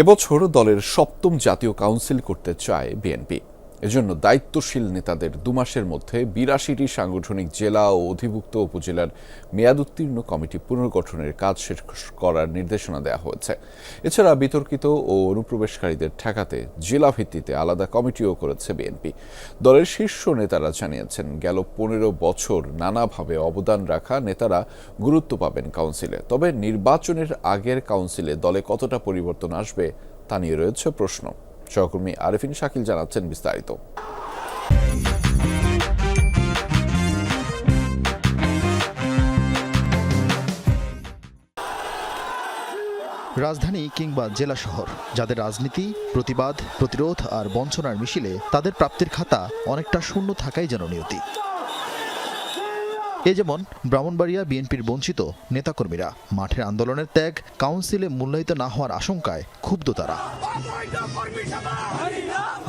এবছর দলের সপ্তম জাতীয় কাউন্সিল করতে চায় বিএনপি। এজন্য দায়িত্বশীল নেতাদের দুমাসের মধ্যে বিরাশিটি সাংগঠনিক জেলা ও অধিভুক্ত উপজেলার মেয়াদোত্তীর্ণ কমিটি পুনর্গঠনের কাজ শেষ করার নির্দেশনা দেওয়া হয়েছে। এছাড়া বিতর্কিত ও অনুপ্রবেশকারীদের ঠেকাতে জেলা ভিত্তিতে আলাদা কমিটিও করেছে বিএনপি। দলের শীর্ষ নেতারা জানিয়েছেন, গেল পনেরো বছর নানাভাবে অবদান রাখা নেতারা গুরুত্ব পাবেন কাউন্সিলে। তবে নির্বাচনের আগের কাউন্সিলে দলে কতটা পরিবর্তন আসবে তা নিয়ে রয়েছে প্রশ্ন। সহকর্মী আরিফিন শাকিল জানাচ্ছেন বিস্তারিত। রাজধানী কিংবা জেলা শহর, যাদের রাজনীতি, প্রতিবাদ, প্রতিরোধ আর বঞ্চনার মিশিলে তাদের প্রাপ্তির খাতা অনেকটা শূন্য থাকাই যেন নিয়তি এ যেমন, ব্রাহ্মণবাড়িয়া বিএনপির বঞ্চিত নেতাকর্মীরা মাঠের আন্দোলনের ত্যাগ, কাউন্সিলে মূল্যায়িত না হওয়ার আশঙ্কায় ক্ষুব্ধ তারা।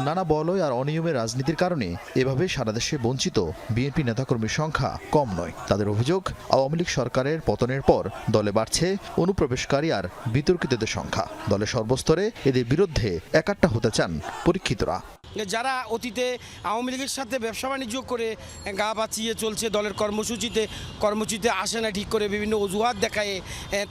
নানা বলয় আর অনিয়মের রাজনীতির কারণে এভাবে সারা দেশে বঞ্চিত বিএনপি নেতাকর্মীর সংখ্যা কম নয়। তাদের অভিযোগ, আওয়ামী লীগ সরকারের পতনের পর দলে বাড়ছে অনুপ্রবেশকারী আর বিতর্কিতদের সংখ্যা। দলের সর্বস্তরে এদের বিরুদ্ধে একাট্টা হতে চান পরীক্ষিতরা। যারা অতীতে আওয়ামী লীগের সাথে ব্যবসা বাণিজ্য করে গা বাঁচিয়ে চলছে দলের কর্মসূচিতে কর্মসূচিতে আসে না ঠিক করে, বিভিন্ন অজুহাত দেখায়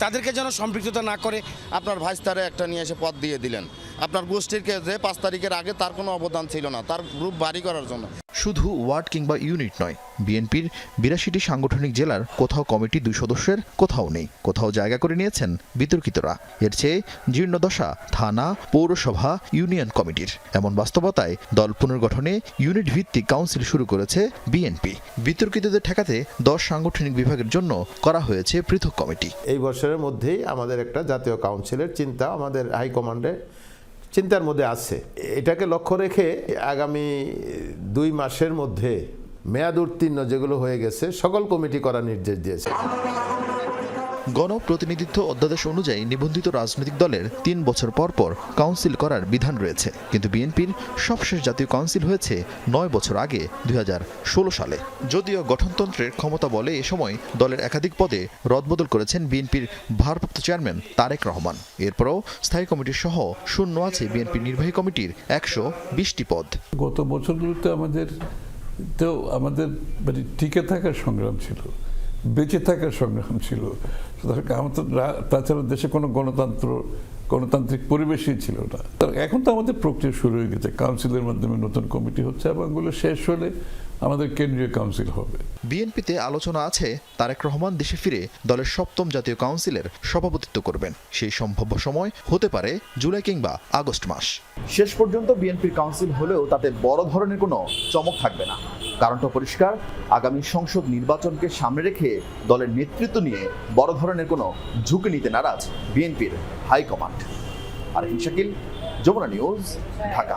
তাদেরকে যেন সম্পৃক্ততা না করে। আপনার ভাইস্তারে একটা নিয়ে এসে পথ দিয়ে দিলেন। আপনার গোষ্ঠীর ক্ষেত্রে পাঁচ তারিখের আগে তার কোনো অবদান ছিল না তার গ্রুপ বাড়ি করার জন্য। শুধু ওয়ার্ড কিংবা ইউনিট নয় বিএনপির বিরাশিটি সাংগঠনিক জেলার কোথাও কমিটি দুই সদস্যের কোথাও নেই কোথাও জায়গা করে নিয়েছেন বিতর্কিতরা। এর চেয়ে জীর্ণদশা থানা পৌরসভা ইউনিয়ন কমিটির। এমন বাস্তবতায় দল পুনর্গঠনে ইউনিট ভিত্তিক কাউন্সিল শুরু করেছে বিএনপি। বিতর্কিতদের ঠেকাতে দশ সাংগঠনিক বিভাগের জন্য করা হয়েছে পৃথক কমিটি। এই বছরের মধ্যেই আমাদের একটা জাতীয় কাউন্সিলের চিন্তা আমাদের হাইকমান্ডে চিন্তার মধ্যে আছে। এটাকে লক্ষ্য রেখে আগামী দুই মাসের মধ্যে মেয়াদ উত্তীর্ণ যেগুলো হয়ে গেছে, সকল কমিটি করার নির্দেশ দিয়েছে। গণপ্রতিনিধিত্ব অধ্যাদেশ অনুযায়ী নিবন্ধিত রাজনৈতিক দলের তিন বছর পর পর কাউন্সিল করার বিধান রয়েছে। কিন্তু বিএনপির সবশেষ জাতীয় কাউন্সিল হয়েছে নয় বছর আগে দু হাজার ষোলো সালে। যদিও গঠনতন্ত্রের ক্ষমতা বলে এ সময় দলের একাধিক পদে রদবদল করেছেন বিএনপির ভারপ্রাপ্ত চেয়ারম্যান তারেক রহমান। এরপরও স্থায়ী কমিটির সহ শূন্য আছে বিএনপির নির্বাহী কমিটির একশো বিশটি পদ। গত বছরগুলোতে আমাদের তো আমাদের মানে টিকে থাকার সংগ্রাম ছিল। বেঁচে থাকার সংগ্রাম ছিল। সুতরাং তাছাড়া দেশে কোনো গণতন্ত্র গণতান্ত্রিক পরিবেশই ছিল না। তার এখন তো আমাদের প্রক্রিয়া শুরু হয়ে গেছে। কাউন্সিলের মাধ্যমে নতুন কমিটি হচ্ছে এবং এগুলো শেষ হলে আমাদের কেন্দ্রীয় কাউন্সিল হবে। বিএনপিতে আলোচনা আছে তারেক রহমান দেশে ফিরে দলের সপ্তম জাতীয় কাউন্সিলের সভাপতিত্ব করবেন। সেই সম্ভাব্য সময় হতে পারে জুলাই কিংবা আগস্ট মাস। শেষ পর্যন্ত বিএনপির কাউন্সিল হলেও তাতে বড় ধরনের কোনো চমক থাকবে না। কারণটা পরিষ্কার। আগামী সংসদ নির্বাচনকে সামনে রেখে দলের নেতৃত্ব নিয়ে বড় ধরনের কোনো ঝুঁকি নিতে নারাজ বিএনপির হাইকমান্ড। আর শাকিল, যমুনা নিউজ, ঢাকা।